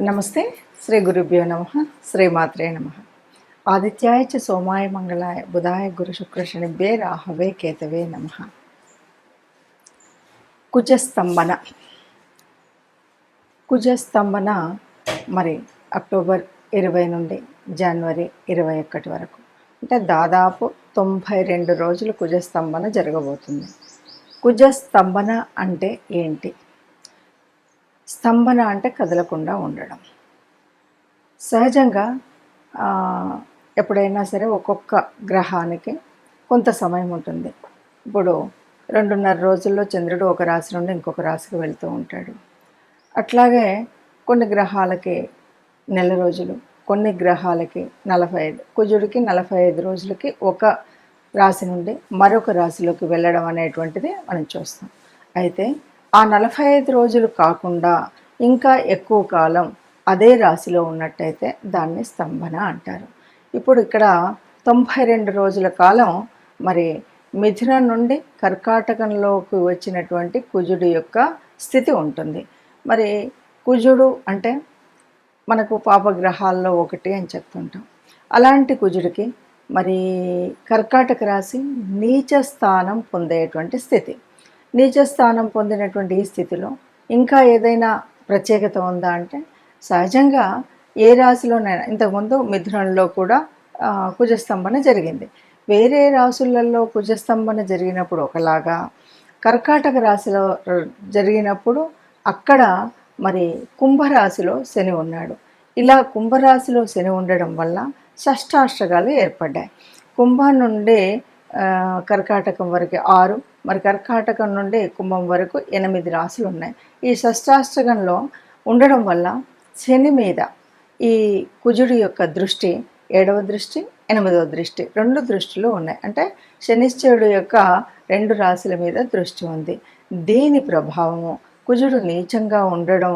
నమస్తే శ్రీ గురుభ్యో నమ శ్రీమాత్రే నమ. ఆదిత్యాయ చ సోమాయ మంగళాయ బుధాయ గురు శుక్ర శనిభ్యే రాహవే కేతవే నమ. కుజస్తంభన. కుజస్తంభన మరి అక్టోబర్ ఇరవై నుండి జనవరి ఇరవై ఒకటి వరకు. అంటే దాదాపు తొంభై రెండు రోజులు కుజస్తంభన జరగబోతుంది. కుజస్తంభన అంటే ఏంటి? స్తంభన అంటే కదలకుండా ఉండడం. సహజంగా ఎప్పుడైనా సరే ఒక్కొక్క గ్రహానికి కొంత సమయం ఉంటుంది. ఇప్పుడు రెండున్నర రోజుల్లో చంద్రుడు ఒక రాశి నుండి ఇంకొక రాశికి వెళ్తూ ఉంటాడు. అట్లాగే కొన్ని గ్రహాలకి నెల రోజులు కొన్ని గ్రహాలకి నలభై ఐదు కుజుడికి నలభై ఐదు రోజులకి ఒక రాశి నుండి మరొక రాశిలోకి వెళ్ళడం అనేటువంటిది మనం చూస్తాం. అయితే ఆ నలభై ఐదు రోజులు కాకుండా ఇంకా ఎక్కువ కాలం అదే రాశిలో ఉన్నట్టయితే దాన్ని స్తంభన అంటారు. ఇప్పుడు ఇక్కడ తొంభై రెండు రోజుల కాలం మరి మిథున నుండి కర్కాటకంలోకి వచ్చినటువంటి కుజుడు యొక్క స్థితి ఉంటుంది. మరి కుజుడు అంటే మనకు పాపగ్రహాల్లో ఒకటి అని చెప్తుంటాం. అలాంటి కుజుడికి మరి కర్కాటక రాశి నీచ స్థానం పొందేటువంటి స్థితి. నీచస్థానం పొందినటువంటి ఈ స్థితిలో ఇంకా ఏదైనా ప్రత్యేకత ఉందా అంటే సహజంగా ఏ రాశిలోనైనా ఇంతకుముందు మిథునంలో కూడా కుజస్తంభన జరిగింది. వేరే రాశులలో కుజస్తంభన జరిగినప్పుడు ఒకలాగా కర్కాటక రాశిలో జరిగినప్పుడు అక్కడ మరి కుంభరాశిలో శని ఉన్నాడు. ఇలా కుంభరాశిలో శని ఉండడం వల్ల షష్టాష్టకాలు ఏర్పడ్డాయి. కుంభం నుండి కర్కాటకం వరకు ఆరు మరి కర్కాటకం నుండి కుంభం వరకు ఎనిమిది రాశులు ఉన్నాయి ఈ షష్టాష్టకంలో ఉండడం వల్ల శని మీద ఈ కుజుడి యొక్క దృష్టి ఏడవ దృష్టి ఎనిమిదవ దృష్టి రెండు దృష్టిలు ఉన్నాయి. అంటే శనిశ్చరుడు యొక్క రెండు రాశుల మీద దృష్టి ఉంది. దీని ప్రభావము? కుజుడు నీచంగా ఉండడం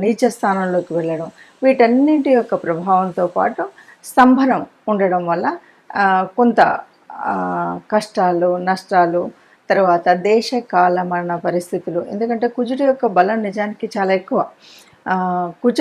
నీచ స్థానంలోకి వెళ్ళడం వీటన్నింటి యొక్క ప్రభావంతో పాటు స్తంభనం ఉండడం వల్ల కొంత కష్టాలు నష్టాలు తర్వాత దేశ కాలమరణ పరిస్థితులు. ఎందుకంటే కుజుడు యొక్క బలం నిజానికి చాలా ఎక్కువ. ఆ, కుజ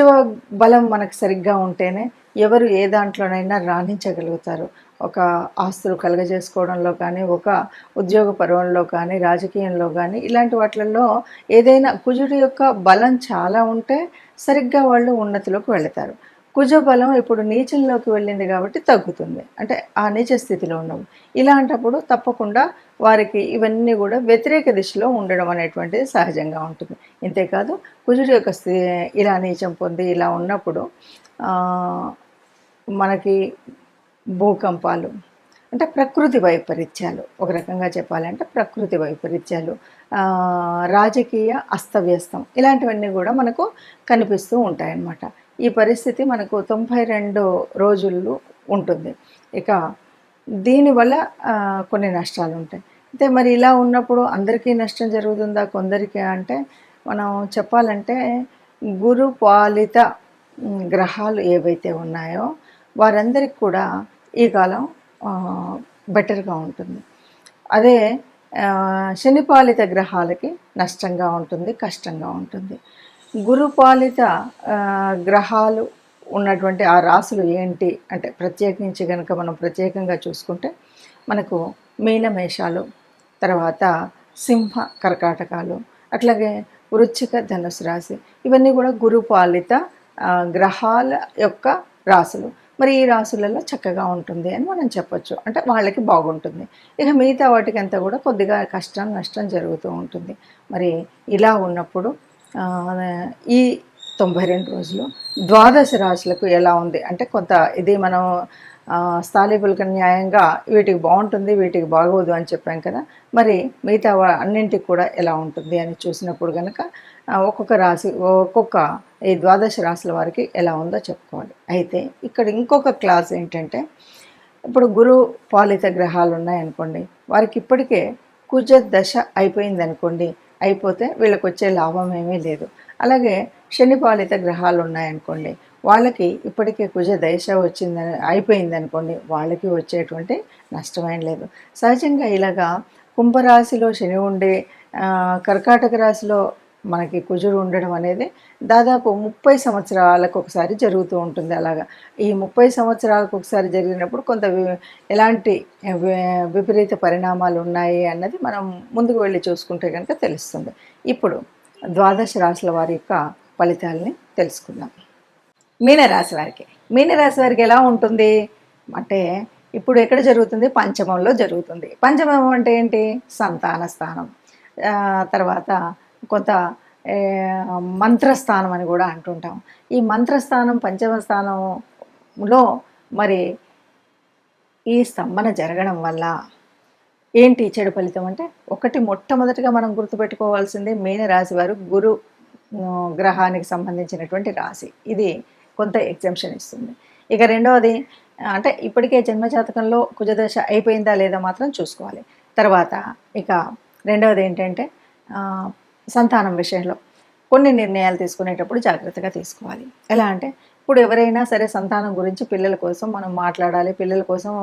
బలం మనకు సరిగ్గా ఉంటేనే ఎవరు ఏ దాంట్లోనైనా రాణించగలుగుతారు. ఒక ఆస్తులు కలగజేసుకోవడంలో కానీ ఒక ఉద్యోగ పర్వంలో కానీ రాజకీయంలో కానీ ఇలాంటి వాటిల్లో ఏదైనా కుజుడి యొక్క బలం చాలా ఉంటే సరిగ్గా వాళ్ళు ఉన్నతిలోకి వెళతారు. కుజబలం ఇప్పుడు నీచంలోకి వెళ్ళింది కాబట్టి తగ్గుతుంది. అంటే ఆ నీచ స్థితిలో ఉండవు ఇలాంటప్పుడు తప్పకుండా వారికి ఇవన్నీ కూడా వ్యతిరేక దిశలో ఉండడం అనేటువంటిది సహజంగా ఉంటుంది. ఇంతేకాదు కుజుడి యొక్క స్థి ఇలా నీచం పొంది ఇలా ఉన్నప్పుడు మనకి భూకంపాలు అంటే ప్రకృతి వైపరీత్యాలు ఒక రకంగా చెప్పాలంటే ప్రకృతి వైపరీత్యాలు రాజకీయ అస్తవ్యస్తం ఇలాంటివన్నీ కూడా మనకు కనిపిస్తూ ఉంటాయన్నమాట. ఈ పరిస్థితి మనకు తొంభై రెండు రోజులు ఉంటుంది. ఇక దీనివల్ల కొన్ని నష్టాలు ఉంటాయి అయితే మరి ఇలా ఉన్నప్పుడు అందరికీ నష్టం జరుగుతుందా? కొందరికి అంటే మనం చెప్పాలంటే గురు పాలిత గ్రహాలు ఏవైతే ఉన్నాయో వారందరికి కూడా ఈ కాలం బెటర్గా ఉంటుంది. అదే శనిపాలిత గ్రహాలకి నష్టంగా ఉంటుంది కష్టంగా ఉంటుంది. గురుపాలిత గ్రహాలు ఉన్నటువంటి ఆ రాసులు ఏంటి? అంటే ప్రత్యేకించి కనుక మనం ప్రత్యేకంగా చూసుకుంటే మనకు మీనమేషాలు తర్వాత సింహ కర్కాటకాలు అట్లాగే వృచ్చిక ధనుసు రాశి ఇవన్నీ కూడా గురుపాలిత గ్రహాల యొక్క రాసులు మరి ఈ రాసులలో చక్కగా ఉంటుంది అని మనం చెప్పొచ్చు. అంటే వాళ్ళకి బాగుంటుంది. ఇక మిగతా వాటికి అంతా కూడా కొద్దిగా కష్టం నష్టం జరుగుతూ ఉంటుంది. మరి ఇలా ఉన్నప్పుడు ఈ తొంభై రెండు రోజులు ద్వాదశ రాశులకు ఎలా ఉంది? అంటే కొంత ఇది మనం ఆ, న్యాయంగా వీటికి బాగుంటుంది వీటికి బాగోదు అని చెప్పాం కదా. మరి మిగతా అన్నింటికి కూడా ఎలా ఉంటుంది అని చూసినప్పుడు కనుక ఒక్కొక్క రాశి ఒక్కొక్క ఈ ద్వాదశ రాశుల వారికి ఎలా ఉందో చెప్పుకోవాలి. అయితే ఇక్కడ ఇంకొక క్లాస్ ఏంటంటే ఇప్పుడు గురు పాలిత గ్రహాలు ఉన్నాయనుకోండి వారికి ఇప్పటికే కుజ దశ అయిపోయింది అనుకోండి అయిపోతే వీళ్ళకి వచ్చే లాభం ఏమీ లేదు. అలాగే శనిపాలిత గ్రహాలు ఉన్నాయనుకోండి వాళ్ళకి ఇప్పటికే కుజ దశ వచ్చిందని అయిపోయింది అనుకోండి వాళ్ళకి వచ్చేటువంటి నష్టమేం లేదు. సహజంగా ఇలాగా కుంభరాశిలో శని ఉండే కర్కాటక రాశిలో మనకి కుజుడు ఉండడం అనేది దాదాపు ముప్పై సంవత్సరాలకు ఒకసారి జరుగుతూ ఉంటుంది అలాగా. ఈ ముప్పై సంవత్సరాలకు ఒకసారి జరిగినప్పుడు కొంత వి- ఎలాంటి విపరీత పరిణామాలు ఉన్నాయి అన్నది మనం ముందుకు వెళ్ళి చూసుకుంటే కనుక తెలుస్తుంది. ఇప్పుడు ద్వాదశ రాశుల వారి యొక్క ఫలితాలని తెలుసుకుందాం. మీనరాశి వారికి మీనరాశి వారికి ఎలా ఉంటుంది? అంటే ఇప్పుడు ఎక్కడ జరుగుతుంది? పంచమంలో జరుగుతుంది. పంచమం అంటే ఏంటి? సంతాన స్థానం. తర్వాత కొంత మంత్రస్థానం అని కూడా అంటుంటాం. ఈ మంత్రస్థానం పంచమ స్థానంలో మరి ఈ స్తంభన జరగడం వల్ల ఏంటి చెడు ఫలితం అంటే ఒకటి మొట్టమొదటిగా మనం గుర్తుపెట్టుకోవాల్సింది మీన రాశి వారు గురు గ్రహానికి సంబంధించినటువంటి రాశి. ఇది కొంత ఎగ్జామ్షన్ ఇస్తుంది. ఇక రెండవది అంటే ఇప్పటికే జన్మజాతకంలో కుజదశ అయిపోయిందా లేదా మాత్రం చూసుకోవాలి. తర్వాత ఇక రెండవది ఏంటంటే సంతానం విషయంలో కొన్ని నిర్ణయాలు తీసుకునేటప్పుడు జాగ్రత్తగా తీసుకోవాలి. ఎలా అంటే ఇప్పుడు ఎవరైనా సరే సంతానం గురించి పిల్లల కోసం మనం మాట్లాడాలి పిల్లల కోసం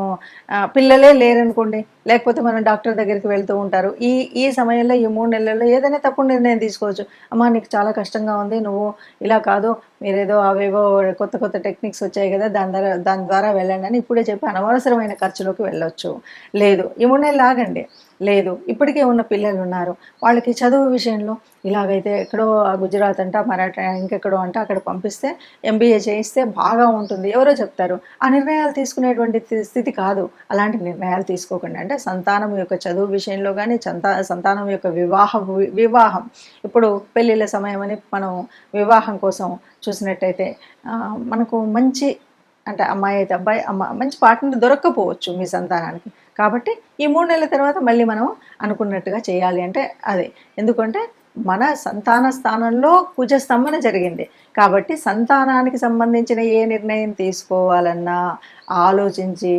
పిల్లలే లేరనుకోండి లేకపోతే మనం డాక్టర్ దగ్గరికి వెళ్తూ ఉంటారు. ఈ ఈ సమయంలో ఈ మూడు నెలల్లో ఏదైనా తప్పుడు నిర్ణయం తీసుకోవచ్చు. అమ్మా నీకు చాలా కష్టంగా ఉంది నువ్వు ఇలా కాదు మీరేదో అవేవో కొత్త కొత్త టెక్నిక్స్ వచ్చాయి కదా దాని ద్వారా దాని ద్వారా వెళ్ళండి అని ఇప్పుడే చెప్పి అనవసరమైన ఖర్చులోకి వెళ్ళొచ్చు. లేదు ఈ మూడు నెలలు ఆగండి. లేదు. ఇప్పటికే ఉన్న పిల్లలు ఉన్నారు. వాళ్ళకి చదువు విషయంలో ఇలాగైతే ఎక్కడో గుజరాత్ అంట మరాఠా ఇంకెక్కడో అంట అక్కడ పంపిస్తే ఎంబీఏ చేయిస్తే బాగా ఉంటుంది. ఎవరో చెప్తారు. ఆ నిర్ణయాలు తీసుకునేటువంటి స్థితి కాదు. అలాంటి నిర్ణయాలు తీసుకోకుండా అంటే సంతానం యొక్క చదువు విషయంలో కానీ సంతా సంతానం యొక్క వివాహ వివాహం. ఇప్పుడు పెళ్ళిళ్ళ సమయం అని మనం వివాహం కోసం చూసినట్టయితే మనకు మంచి అంటే అమ్మాయి అయితే అబ్బాయి అమ్మ మంచి పార్ట్నర్ దొరక్కపోవచ్చు మీ సంతానానికి. కాబట్టి ఈ మూడు నెలల తర్వాత మళ్ళీ మనం అనుకున్నట్టుగా చేయాలి అంటే అదే. ఎందుకంటే మన సంతాన స్థానంలో కుజ స్తంభన జరిగింది. కాబట్టి సంతానానికి సంబంధించిన ఏ నిర్ణయం తీసుకోవాలన్నా ఆలోచించి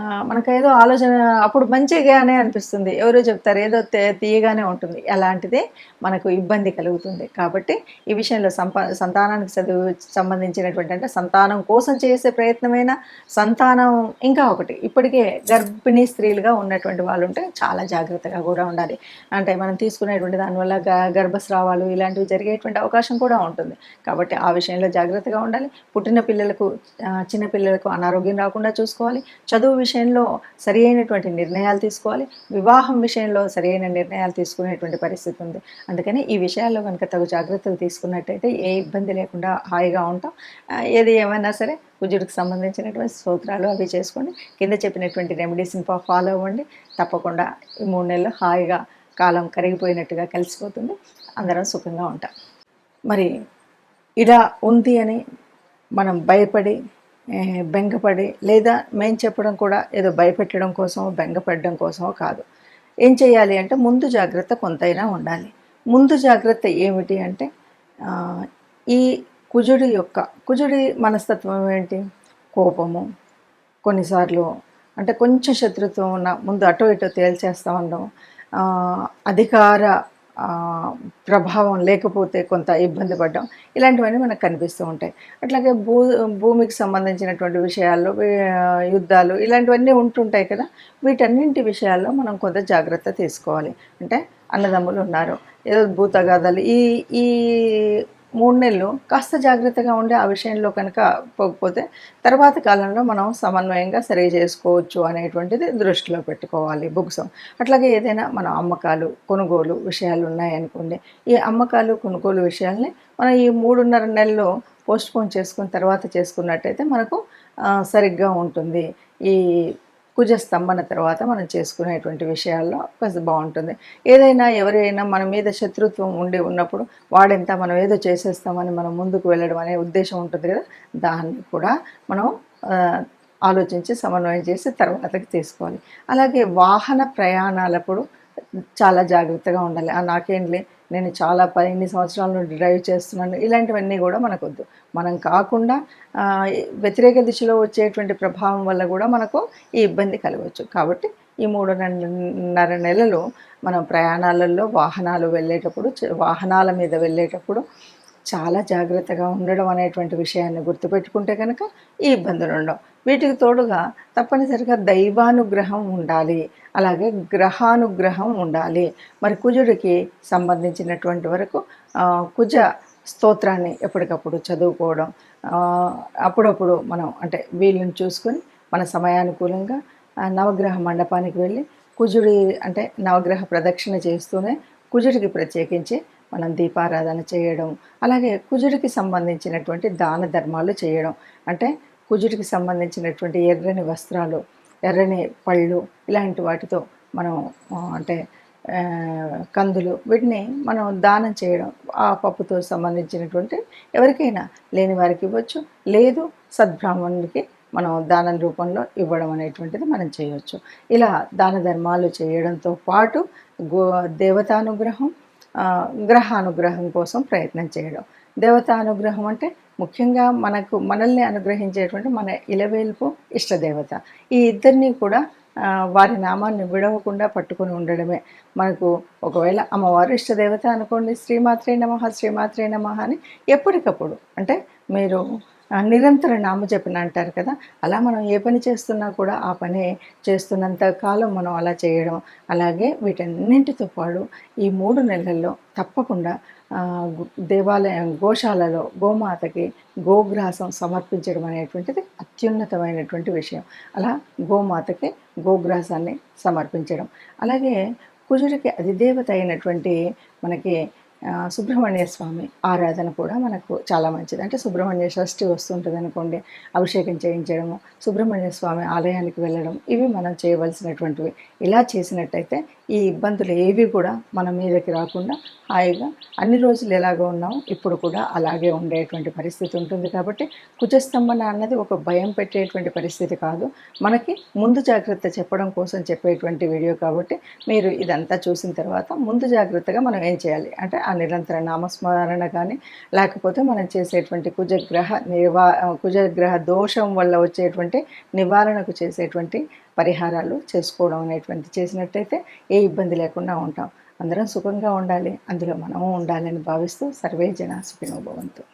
మనకేదో ఆలోచన అప్పుడు మంచిగానే అనిపిస్తుంది. ఎవరో చెప్తారు ఏదో తీయగానే ఉంటుంది. అలాంటిదే మనకు ఇబ్బంది కలుగుతుంది. కాబట్టి ఈ విషయంలో సంప సంతానానికి చదువు సంబంధించినటువంటి అంటే సంతానం కోసం చేసే ప్రయత్నమైన సంతానం ఇంకా ఒకటి. ఇప్పటికే గర్భిణీ స్త్రీలుగా ఉన్నటువంటి వాళ్ళు ఉంటే చాలా జాగ్రత్తగా కూడా ఉండాలి. అంటే మనం తీసుకునేటువంటి దానివల్ల గ- గర్భస్రావాలు ఇలాంటివి జరిగేటువంటి అవకాశం కూడా ఉంటుంది. కాబట్టి ఆ విషయంలో జాగ్రత్తగా ఉండాలి. పుట్టిన పిల్లలకు చిన్నపిల్లలకు చిన్న పిల్లలకు అనారోగ్యం రాకుండా చూసుకోవాలి. చదువు విషయంలో సరి అయినటువంటి నిర్ణయాలు తీసుకోవాలి. వివాహం విషయంలో సరైన నిర్ణయాలు తీసుకునేటువంటి పరిస్థితి ఉంది. అందుకని ఈ విషయాల్లో కనుక తగు జాగ్రత్తలు తీసుకున్నట్టయితే ఏ ఇబ్బంది లేకుండా హాయిగా ఉంటాం. ఏది ఏమైనా సరే కుజుడికి సంబంధించినటువంటి స్తోత్రాలు అవి చేసుకోండి కింద చెప్పినటువంటి రెమెడీస్ని ఫాలో అవ్వండి. తప్పకుండా ఈ మూడు నెలలు హాయిగా కాలం కరిగిపోయినట్టుగా కలిసిపోతుంది. అందరం సుఖంగా ఉంటాం. మరి ఇలా ఉంది అని మనం భయపడి బెంగపడి లేదా మేము చెప్పడం కూడా ఏదో భయపెట్టడం కోసమో బెంగపెట్టడం కోసమో కాదు. ఏం చేయాలి అంటే ముందు జాగ్రత్త కొంతైనా ఉండాలి. ముందు జాగ్రత్త ఏమిటి అంటే ఈ కుజుడి యొక్క కుజుడి మనస్తత్వం ఏంటి? కోపము. కొన్నిసార్లు అంటే కొంచెం శత్రుత్వం ఉన్న ముందు అటో ఇటో తేల్చేస్తూ ఉండడం. అధికార ప్రభావం లేకపోతే కొంత ఇబ్బంది పడడం ఇలాంటివన్నీ మనకు కనిపిస్తూ ఉంటాయి. అట్లాగే భూ భూమికి సంబంధించినటువంటి విషయాల్లో యుద్ధాలు ఇలాంటివన్నీ ఉంటుంటాయి కదా వీటన్నింటి విషయాల్లో మనం కొంత జాగ్రత్త తీసుకోవాలి. అంటే అన్నదమ్ములు ఉన్నారు. ఏదో భూతగాథలు ఈ ఈ మూడు నెలలు కాస్త జాగ్రత్తగా ఉండి ఆ విషయంలో కనుక పోకపోతే తర్వాత కాలంలో మనం సమన్వయంగా సరి చేసుకోవచ్చు అనేటువంటిది దృష్టిలో పెట్టుకోవాలి. బుక్సం. అట్లాగే ఏదైనా మన అమ్మకాలు కొనుగోలు విషయాలు ఉన్నాయనుకోండి ఈ అమ్మకాలు కొనుగోలు విషయాల్ని మనం ఈ మూడున్నర నెలలు పోస్ట్పోన్ చేసుకున్న తర్వాత చేసుకున్నట్టయితే మనకు సరిగ్గా ఉంటుంది. ఈ కుజ స్తంభన తర్వాత మనం చేసుకునేటువంటి విషయాల్లో కొంచెం బాగుంటుంది. ఏదైనా ఎవరైనా మన మీద శత్రుత్వం ఉండి ఉన్నప్పుడు వాడెంత మనం ఏదో చేసేస్తామని మనం ముందుకు వెళ్ళడం అనే ఉద్దేశం ఉంటుంది కదా దాన్ని కూడా మనం ఆలోచించి సమన్వయం చేసి తర్వాతకి తీసుకోవాలి. అలాగే వాహన ప్రయాణాలప్పుడు చాలా జాగ్రత్తగా ఉండాలి. నాకేంలే నేను చాలా పదిహేను సంవత్సరాల నుండి డ్రైవ్ చేస్తున్నాను. ఇలాంటివన్నీ కూడా మనకు వద్దు మనం కాకుండా వ్యతిరేక దిశలో వచ్చేటువంటి ప్రభావం వల్ల కూడా మనకు ఈ ఇబ్బంది కలగవచ్చు. కాబట్టి ఈ మూడున్నర నెలలు మనం ప్రయాణాలలో వాహనాలు వెళ్ళేటప్పుడు వాహనాల మీద వెళ్ళేటప్పుడు చాలా జాగ్రత్తగా ఉండడం అనేటువంటి విషయాన్ని గుర్తుపెట్టుకుంటే కనుక ఈ ఇబ్బందులు ఉండవు. వీటికి తోడుగా తప్పనిసరిగా దైవానుగ్రహం ఉండాలి. అలాగే గ్రహానుగ్రహం ఉండాలి. మరి కుజుడికి సంబంధించినటువంటి వరకు కుజ స్తోత్రాన్ని ఎప్పటికప్పుడు చదువుకోవడం అప్పుడప్పుడు మనం అంటే వీళ్ళని చూసుకొని మన సమయానుకూలంగా నవగ్రహ మండపానికి వెళ్ళి కుజుడి అంటే నవగ్రహ ప్రదక్షిణ చేస్తూనే కుజుడికి ప్రత్యేకించి మనం దీపారాధన చేయడం అలాగే కుజుడికి సంబంధించినటువంటి దాన ధర్మాలు చేయడం. అంటే కుజుడికి సంబంధించినటువంటి ఎర్రని వస్త్రాలు ఎర్రని పళ్ళు ఇలాంటి వాటితో మనం అంటే కందులు వీటిని మనం దానం చేయడం ఆ పప్పుతో సంబంధించినటువంటి ఎవరికైనా లేని వారికి ఇవ్వచ్చు. లేదు సద్బ్రాహ్మణుడికి మనం దానం రూపంలో ఇవ్వడం అనేటువంటిది మనం చేయవచ్చు ఇలా దాన ధర్మాలు చేయడంతో పాటు గో దేవతానుగ్రహం గ్రహానుగ్రహం కోసం ప్రయత్నం చేయడం. దేవతానుగ్రహం అంటే ముఖ్యంగా మనకు మనల్ని అనుగ్రహించేటువంటి మన ఇలవేల్పు ఇష్టదేవత. ఈ ఇద్దరిని కూడా వారి నామాన్ని విడవకుండా పట్టుకొని ఉండడమే. మనకు ఒకవేళ అమ్మవారు ఇష్టదేవత అనుకోండి శ్రీమాత్రే నమ శ్రీమాత్రే నమ అని ఎప్పటికప్పుడు అంటే మీరు నిరంతర నామజపన అంటారు కదా అలా మనం ఏ పని చేస్తున్నా కూడా ఆ పని చేస్తున్నంత కాలం మనం అలా చేయడం. అలాగే వీటన్నింటితో పాటు ఈ మూడు నెలల్లో తప్పకుండా దేవాలయం గోశాలలో గోమాతకి గోగ్రాసం సమర్పించడం అనేటువంటిది అత్యున్నతమైనటువంటి విషయం. అలా గోమాతకి గోగ్రాసాన్ని సమర్పించడం. అలాగే కుజుడికి అధిదేవత అయినటువంటి మనకి సుబ్రహ్మణ్య స్వామి ఆరాధన కూడా మనకు చాలా మంచిది. అంటే సుబ్రహ్మణ్య షష్ఠి వస్తుంటుంది అనుకోండి అభిషేకం చేయించడము సుబ్రహ్మణ్య స్వామి ఆలయానికి వెళ్ళడం ఇవి మనం చేయవలసినటువంటివి. ఇలా చేసినట్టయితే ఈ ఇబ్బందులు ఏవి కూడా మన మీదకి రాకుండా హాయిగా అన్ని రోజులు ఎలాగో ఉన్నామో ఇప్పుడు కూడా అలాగే ఉండేటువంటి పరిస్థితి ఉంటుంది కాబట్టి కుజస్తంభన అన్నది ఒక భయం పెట్టేటువంటి పరిస్థితి కాదు. మనకి ముందు జాగ్రత్త చెప్పడం కోసం చెప్పేటువంటి వీడియో కాబట్టి మీరు ఇదంతా చూసిన తర్వాత ముందు జాగ్రత్తగా మనం ఏం చేయాలి? అంటే ఆ నిరంతర నామస్మరణ కానీ లేకపోతే మనం చేసేటువంటి కుజగ్రహ నివా కుజగ్రహ దోషం వల్ల వచ్చేటువంటి నివారణకు చేసేటువంటి పరిహారాలు చేసుకోవడం అనేటువంటి చేసినట్టయితే ఏ ఇబ్బంది లేకుండా ఉంటాం. అందరం సుఖంగా ఉండాలి. అందులో మనము ఉండాలని భావిస్తూ సర్వే జన సుఖినోభవంతు